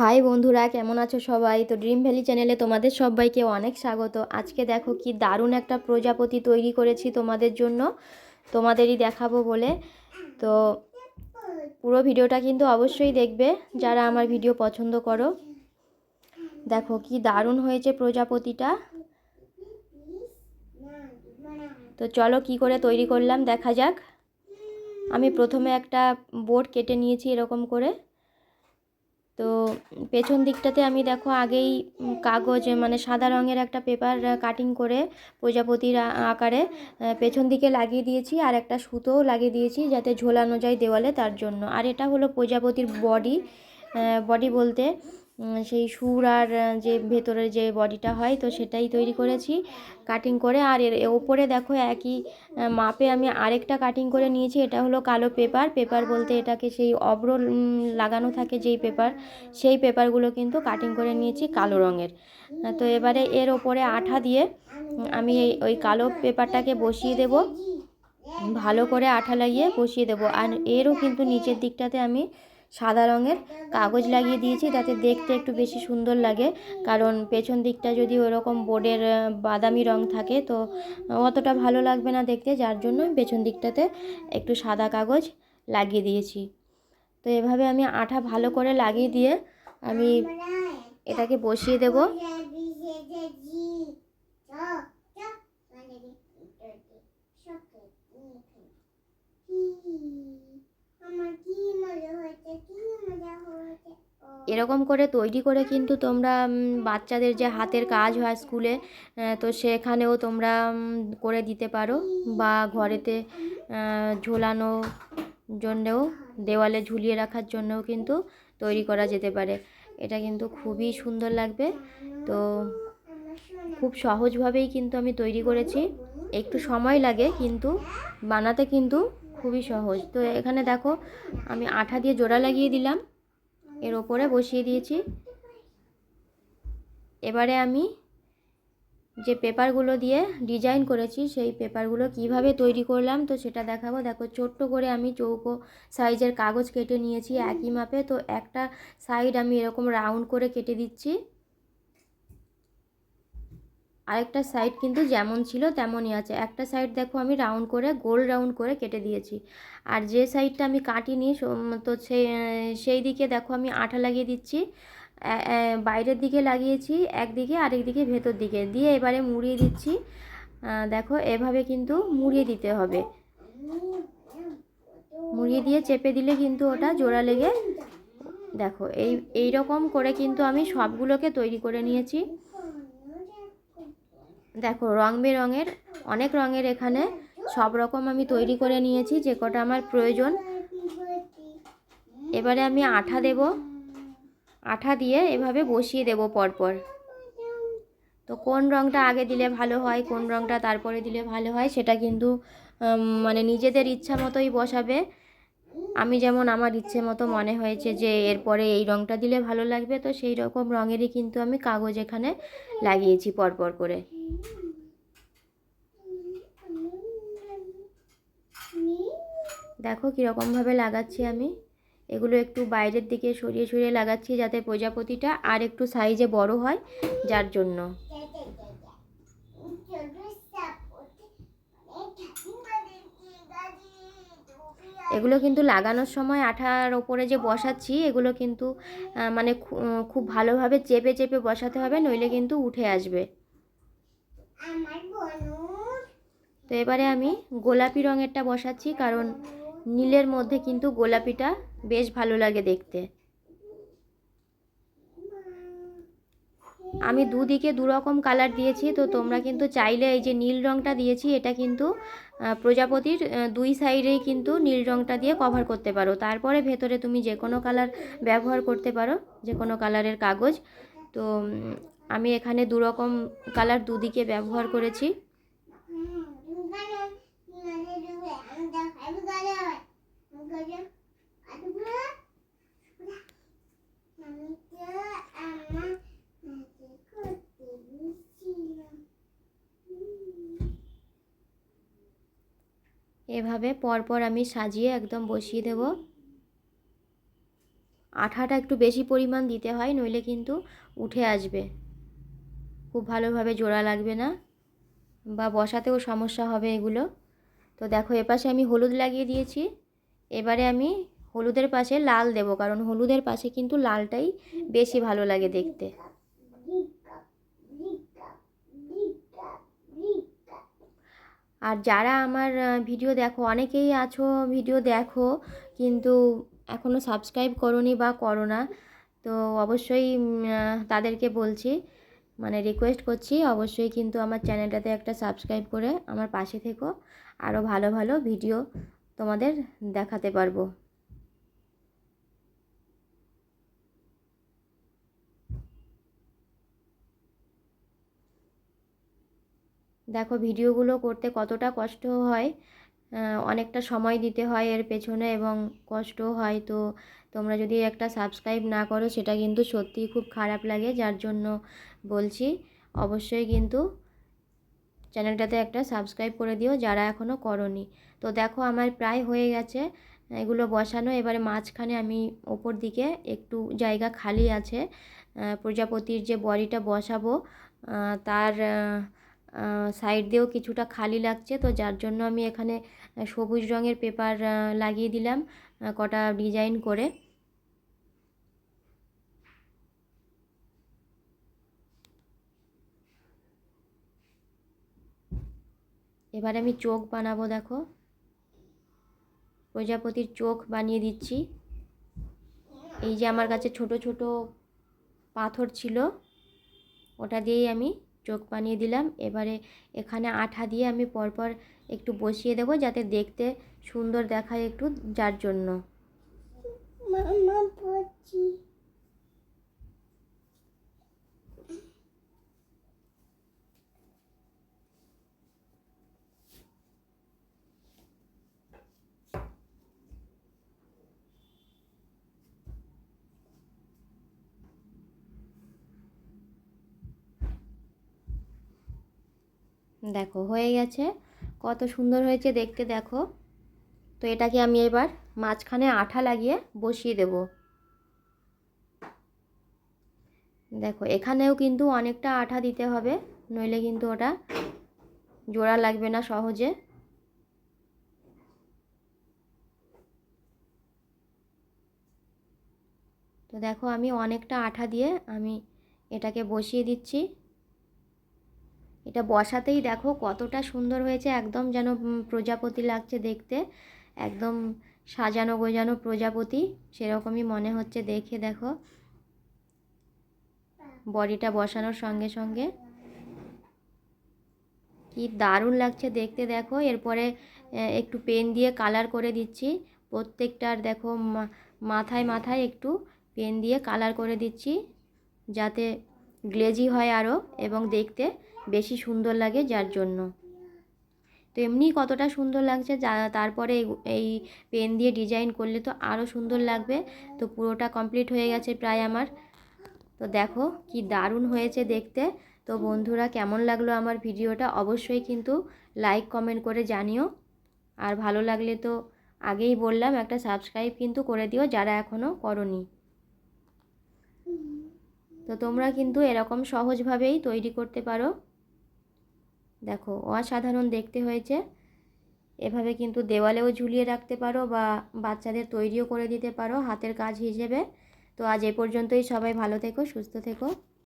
High বন্ধুরা, কেমন আছো সবাই? তো ড্রিম ভ্যালি চ্যানেলে তোমাদের সবাইকে অনেক স্বাগত। আজকে দেখো কি দারুণ একটা প্রজাপতি তৈরি করেছি তোমাদের জন্য। তোমাদেরই দেখাবো বলে। তো পুরো ভিডিওটা কিন্তু অবশ্যই দেখবে যারা আমার ভিডিও পছন্দ করো। দেখো কি দারুণ হয়েছে প্রজাপতিটা। তো চলো কি করে তৈরি করলাম দেখা যাক। আমি প্রথমে একটা বোর্ড কেটে নিয়েছি এরকম করে। তো পেছন দিকটাতে আমি দেখো আগেই কাগজ মানে সাদা রঙের একটা পেপার কাটিং করে প্রজাপতির আকারে পেছন দিকে লাগিয়ে দিয়েছি আর একটা সুতোও লাগিয়ে দিয়েছি যাতে ঝোলানো যায় দেওয়ালে তার জন্য। আর এটা হলো প্রজাপতির বডি বডি বলতে সেই সুর আর যে ভেতরের যে বডিটা হয়, তো সেটাই তৈরি করেছি কাটিং করে। আর এর ওপরে দেখো একই মাপে আমি আরেকটা কাটিং করে নিয়েছি, এটা হলো কালো পেপার পেপার বলতে এটাকে সেই অব্র লাগানো থাকে যেই পেপার সেই পেপারগুলো কিন্তু কাটিং করে নিয়েছি কালো রঙের। তো এবারে এর ওপরে আঠা দিয়ে আমি এই, ওই কালো পেপারটাকে বসিয়ে দেব। ভালো করে আঠা লাগিয়ে বসিয়ে দেব। আর এরও কিন্তু নিচের দিকটাতে আমি সাদা রঙের কাগজ লাগিয়ে দিয়েছি, তাতে দেখতে একটু বেশি সুন্দর লাগে। কারণ পেছন দিকটা যদি ওরকম বোর্ডের বাদামি রং থাকে, তো অতটা ভালো লাগবে না দেখতে। যার জন্য পেছন দিকটাতে একটু সাদা কাগজ লাগিয়ে দিয়েছি। তো এভাবে আমি আঠা ভালো করে লাগিয়ে দিয়ে আমি এটাকে বসিয়ে দেব। আমার কি মজা হয়েছে কি মজা হয়েছে ও এরকম করে তৈরি করে কিন্তু তোমরা বাচ্চাদের যে হাতের কাজ হয় স্কুলে তো সেখানেও তোমরা করে দিতে পারো বা ঘরেতে ঝোলানো জন্যেও, দেওয়ালে ঝুলিয়ে রাখার জন্যও কিন্তু তৈরি করা যেতে পারে। এটা কিন্তু খুবই সুন্দর লাগবে। তো খুব সহজভাবেই কিন্তু আমি তৈরি করেছি। একটু সময় লাগে কিন্তু, বানাতে কিন্তু খুবই সহজ। তো এখানে দেখো, আমি আঠা দিয়ে জোড়া লাগিয়ে দিলাম। এর ওপরে বসিয়ে দিয়েছি। এবারে আমি যে পেপারগুলো দিয়ে ডিজাইন করেছি, সেই পেপারগুলো কীভাবে তৈরি করলাম, তো সেটা দেখাবো। দেখো, ছোট্ট করে আমি চৌকো সাইজের কাগজ কেটে নিয়েছি একই মাপে। তো একটা সাইড আমি এরকম রাউন্ড করে কেটে দিচ্ছি। আরেকটা সাইড কিন্তু যেমন ছিল তেমনই আছে। একটা সাইড দেখো আমি রাউন্ড করে, গোল রাউন্ড করে কেটে দিয়েছি। আর যে সাইডটা আমি কাটিনি তো সেই সেই দিকে দেখো আমি আঠা লাগিয়ে দিচ্ছি। বাইরের দিকে লাগিয়েছি, একদিকে আরেক দিকে ভেতর দিকে। দিয়ে এবারে মুড়িয়ে দিচ্ছি। দেখো এভাবে কিন্তু মুড়িয়ে দিতে হবে। মুড়িয়ে দিয়ে চেপে দিলে কিন্তু ওটা জোড়া লেগে, দেখো এই এই রকম করে কিন্তু আমি সবগুলোকে তৈরি করে নিয়েছি। দেখো, রং বেরঙের, অনেক রঙের এখানে সব রকম আমি তৈরি করে নিয়েছি, যে কটা আমার প্রয়োজন। এবারে আমি আঠা দেব। আঠা দিয়ে এভাবে বসিয়ে দেব পরপর। তো কোন রঙটা আগে দিলে ভালো হয়, কোন রঙটা তারপরে দিলে ভালো হয়, সেটা কিন্তু মানে নিজেদের ইচ্ছা মতোই বসাবে। আমি যেমন আমার ইচ্ছে মতো মনে হয়েছে যে এরপরে এই রঙটা দিলে ভালো লাগবে, তো সেই রকম রঙেরই কিন্তু আমি কাগজ এখানে লাগিয়েছি পরপর করে। দেখো কীরকমভাবে লাগাচ্ছি আমি। এগুলো একটু বাইরের দিকে সরিয়ে সরিয়ে লাগাচ্ছি যাতে প্রজাপতিটা আর একটু সাইজে বড় হয়, যার জন্য। এগুলো কিন্তু লাগানোর সময় আঠার ওপরে যে বসাচ্ছি এগুলো কিন্তু মানে খুব ভালোভাবে চেপে চেপে বসাতে হবে নইলে কিন্তু উঠে আসবে। তো এবারে আমি গোলাপি রঙেরটা বসাচ্ছি কারণ নীলের মধ্যে কিন্তু গোলাপিটা বেশ ভালো লাগে দেখতে। আমি দুদিকে দু রকম কালার দিয়েছি তো তোমরা কিন্তু চাইলে এই যে নীল রঙটা দিয়েছি এটা কিন্তু প্রজাপতির দুই সাইডেই কিন্তু নীল রঙটা দিয়ে কভার করতে পারো। তারপরে ভেতরে তুমি যে কোনো কালার ব্যবহার করতে পারো, যে কোনো কালারের কাগজ। তো আমি এখানে দুরকম কালার দুদিকে ব্যবহার করেছি। এভাবে পরপর আমি সাজিয়ে একদম বসিয়ে দেব। আঠাটা একটু বেশি পরিমাণ দিতে হয়, নইলে কিন্তু উঠে আসবে। খুব ভালোভাবে জোড়া লাগবে না, বা বসাতেও সমস্যা হবে এগুলো। তো দেখো, এপাশে আমি হলুদ লাগিয়ে দিয়েছি। এবারে আমি হলুদের পাশে লাল দেব, কারণ হলুদের পাশে কিন্তু লালটাই বেশি ভালো লাগে দেখতে। আর যারা আমার ভিডিও দেখো, অনেকেই আছো ভিডিও দেখো, কিন্তু এখনও সাবস্ক্রাইব করনি বা করো না, তো অবশ্যই তাদেরকে বলছি মানে রিকোয়েস্ট করছি, অবশ্যই কিন্তু আমার চ্যানেলটাতে একটা সাবস্ক্রাইব করে আমার পাশে থেকো আরও ভালো ভালো ভিডিও তোমাদের দেখাতে পারব। দেখো ভিডিওগুলো করতে কতটা কষ্ট হয় অনেকটা সময় দিতে হয় এর পেছনে এবং কষ্টও হয়। তো তোমরা যদি একটা সাবস্ক্রাইব না করো, সেটা কিন্তু সত্যিই খুব খারাপ লাগে, যার জন্য বলছি অবশ্যই কিন্তু চ্যানেলটাতে একটা সাবস্ক্রাইব করে দিও, যারা এখনও করনি। তো দেখো আমার প্রায় হয়ে গেছে, এগুলো বসানো। এবারে মাঝখানে আমি ওপর দিকে একটু জায়গা খালি আছে প্রজাপতির যে বডিটা বসাবো তার সাইড দিয়েও কিছুটা খালি লাগছে। তো যার জন্য আমি এখানে সবুজ রঙের পেপার লাগিয়ে দিলাম কটা ডিজাইন করে। এবার আমি চোখ বানাবো, দেখো। প্রজাপতির চোখ বানিয়ে দিচ্ছি। এই যে আমার কাছে ছোট ছোট পাথর ছিল, ওটা দিয়েই আমি চোখ বানিয়ে দিলাম। এবারে এখানে আঠা দিয়ে আমি পরপর একটু বসিয়ে দেবো যাতে দেখতে সুন্দর দেখায় একটু যার জন্য। দেখো, হয়ে গেছে। কত সুন্দর হয়েছে দেখতে, দেখো। তো এটাকে আমি এবার মাঝখানে আঠা লাগিয়ে বসিয়ে দেব। দেখো, এখানেও কিন্তু অনেকটা আঠা দিতে হবে, নইলে কিন্তু ওটা জোড়া লাগবে না সহজে। তো দেখো, আমি অনেকটা আঠা দিয়ে আমি এটাকে বসিয়ে দিচ্ছি। এটা বসাতেই দেখো কতটা সুন্দর হয়েছে, একদম যেন প্রজাপতি লাগছে দেখতে। একদম সাজানো গোজানো প্রজাপতি, সেরকমই মনে হচ্ছে দেখে দেখো। বডিটা বসানোর সঙ্গে সঙ্গে। কি দারুণ লাগছে দেখতে দেখো। এরপরে একটু পেন দিয়ে কালার করে দিচ্ছি। প্রত্যেকটার দেখো মাথায় মাথায় একটু পেন দিয়ে কালার করে দিচ্ছি, যাতে গ্লেজি হয় আরও এবং দেখতে। বেশি সুন্দর লাগে যার জন্য। তো এমনি কতটা সুন্দর লাগছে যা, তারপরে এই- পেন দিয়ে ডিজাইন করলে তো আরও সুন্দর লাগবে। তো পুরোটা কমপ্লিট হয়ে গেছে প্রায় আমার। তো দেখো কি দারুণ হয়েছে দেখতে। তো বন্ধুরা, কেমন লাগল আমার ভিডিওটা? অবশ্যই কিন্তু লাইক, কমেন্ট করে জানিও। আর ভালো লাগলে তো আগেই বললাম, একটা সাবস্ক্রাইব কিন্তু করে দিও যারা এখনও করনি। তো তোমরা কিন্তু এরকম সহজভাবেই তৈরি করতে পারো। দেখো, অসাধারণ দেখতে হয়েছে। এভাবে কিন্তু দেওয়ালেও ঝুলিয়ে রাখতে পারো বা বাচ্চাদের তৈরিও করে দিতে পারো হাতের কাজ হিসেবে। তো আজ এ পর্যন্তই, সবাই ভালো থেকো, সুস্থ থেকো।